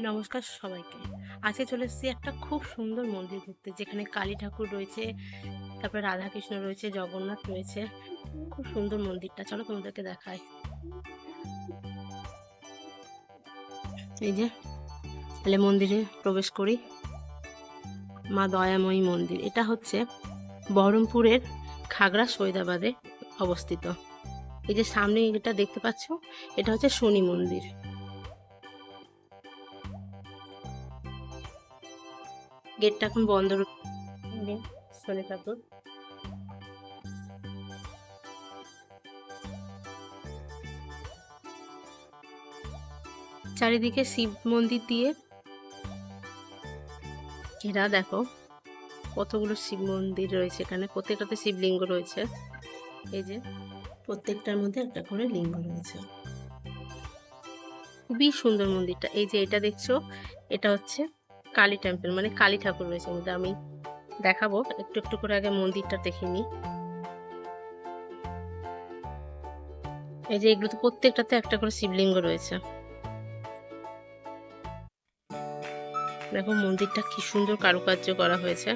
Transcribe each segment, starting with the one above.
নমস্কার সবাইকে। আজকে চলে এসেছি একটা খুব সুন্দর মন্দির ঘুরতে, যেখানে কালী ঠাকুর রয়েছে, তারপরে রাধাকৃষ্ণ রয়েছে, জগন্নাথ রয়েছে। খুব সুন্দর মন্দিরটা, চলো তোমাদেরকে দেখাই। এই যে, তাহলে মন্দিরে প্রবেশ করি। মা দয়াময়ী মন্দির, এটা হচ্ছে বহরমপুরের খাগড়া সৈদাবাদে অবস্থিত। এই যে সামনে এটা দেখতে পাচ্ছ, এটা হচ্ছে শনি মন্দির। গেটটা এখন বন্ধ রয়েছে শনি ঠাকুর। চারিদিকে শিব মন্দির দিয়ে ঘেরা দেখো। কতগুলো শিব মন্দির রয়েছে এখানে প্রত্যেকটাতে শিবলিঙ্গ রয়েছে। এই যে প্রত্যেকটার মধ্যে একটা করে লিঙ্গ রয়েছে। খুবই সুন্দর মন্দিরটা। এই যে এটা দেখছ এটা হচ্ছে কালী টেম্পল মানে কালী ঠাকুর রয়েছে মধ্যে। আমি দেখাবো, একটু একটু করে আগে মন্দিরটা দেখে নিই। এই যে এগুলো তো প্রত্যেকটাতে একটা করে শিবলিঙ্গ রয়েছে। দেখো মন্দিরটা কি সুন্দর কারুকার্য করা হয়েছে।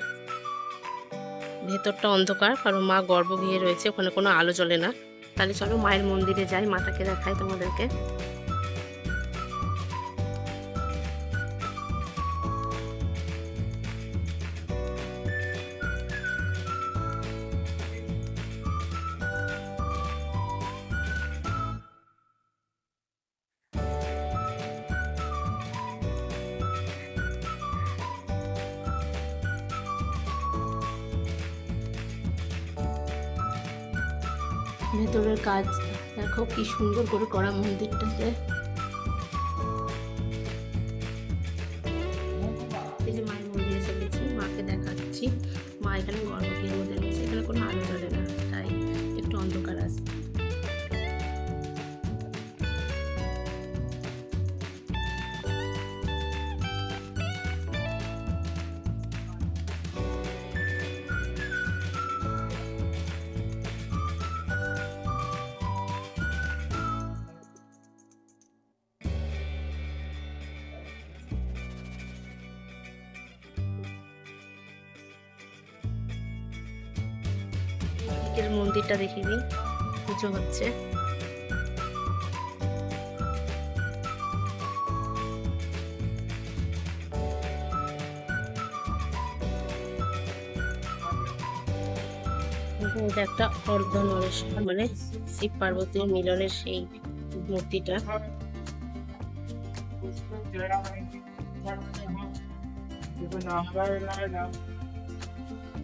ভেতরটা অন্ধকার, কারণ মা গর্ভগৃহে রয়েছে, ওখানে কোনো আলো জ্বলে না। তাহলে চলো মায়ের মন্দিরে যাই মাটাকে দেখাই তোমাদেরকে। ভেতরের কাজ। দেখো কি সুন্দর করে করা মন্দিরটাতে এই যে মায়ের মন্দিরে চলেছি মাকে দেখাচ্ছি। মা এখানে গর্ভগৃহের মধ্যে এখানে কোনো আলো দিকের মন্দিরটা দেখিয়ে দিই পুজো হচ্ছে এটা একটা অর্ধ নরেশ্বর মানে শিব পার্বতীর মিলনের সেই মূর্তিটা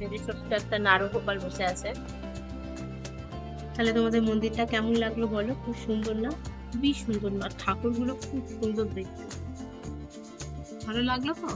এদিকে ছোট্ট একটা নারগোপাল বসে আছে। তাহলে তোমাদের মন্দিরটা কেমন লাগল বলো? খুব সুন্দর না? খুবই সুন্দর না ঠাকুরগুলো খুব সুন্দর দেখতে। ভালো লাগল তো?